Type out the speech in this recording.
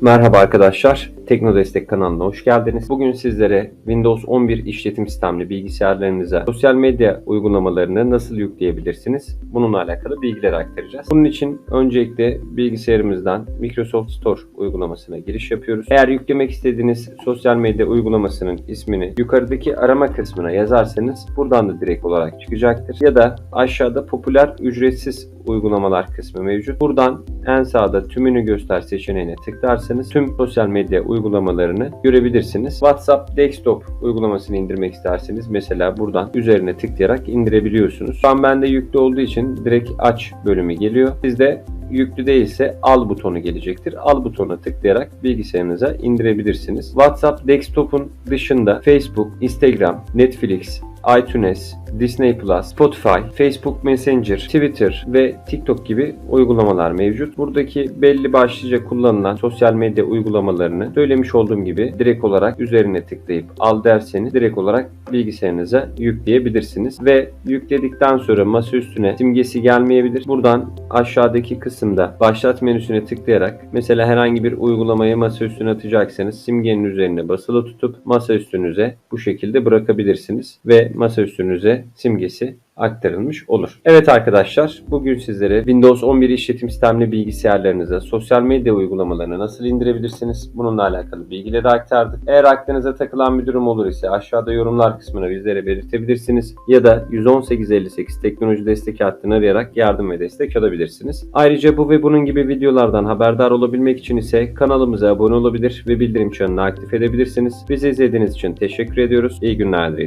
Merhaba arkadaşlar, Tekno Destek kanalına hoş geldiniz. Bugün sizlere Windows 11 işletim sistemli bilgisayarlarınıza sosyal medya uygulamalarını nasıl yükleyebilirsiniz? Bununla alakalı bilgiler aktaracağız. Bunun için öncelikle bilgisayarımızdan Microsoft Store uygulamasına giriş yapıyoruz. Eğer yüklemek istediğiniz sosyal medya uygulamasının ismini yukarıdaki arama kısmına yazarsanız buradan da direkt olarak çıkacaktır. Ya da aşağıda popüler ücretsiz uygulamalar kısmı mevcut. Buradan en sağda tümünü göster seçeneğine tıklarsanız tüm sosyal medya uygulamalarını görebilirsiniz. WhatsApp Desktop uygulamasını indirmek isterseniz mesela buradan üzerine tıklayarak indirebiliyorsunuz. Şu an bende yüklü olduğu için direkt aç bölümü geliyor. Sizde yüklü değilse al butonu gelecektir. Al butonuna tıklayarak bilgisayarınıza indirebilirsiniz. WhatsApp Desktop'un dışında Facebook, Instagram, Netflix, iTunes, Disney Plus, Spotify, Facebook Messenger, Twitter ve TikTok gibi uygulamalar mevcut. Buradaki belli başlıca kullanılan sosyal medya uygulamalarını söylemiş olduğum gibi direkt olarak üzerine tıklayıp al derseniz direkt olarak bilgisayarınıza yükleyebilirsiniz. Ve yükledikten sonra masa üstüne simgesi gelmeyebilir. Buradan aşağıdaki kısımda başlat menüsüne tıklayarak mesela herhangi bir uygulamayı masa üstüne atacaksanız simgenin üzerine basılı tutup masa üstünüze bu şekilde bırakabilirsiniz ve masa üstünüze simgesi aktarılmış olur. Evet arkadaşlar bugün sizlere Windows 11 işletim sistemli bilgisayarlarınıza sosyal medya uygulamalarını nasıl indirebilirsiniz bununla alakalı bilgileri aktardık. Eğer aklınıza takılan bir durum olur ise aşağıda yorumlar kısmına bizlere belirtebilirsiniz ya da 11858 teknoloji destek hattını arayarak yardım ve destek alabilirsiniz. Ayrıca bu ve bunun gibi videolardan haberdar olabilmek için ise kanalımıza abone olabilir ve bildirim çanını aktif edebilirsiniz. Bizi izlediğiniz için teşekkür ediyoruz. İyi günler dileriz.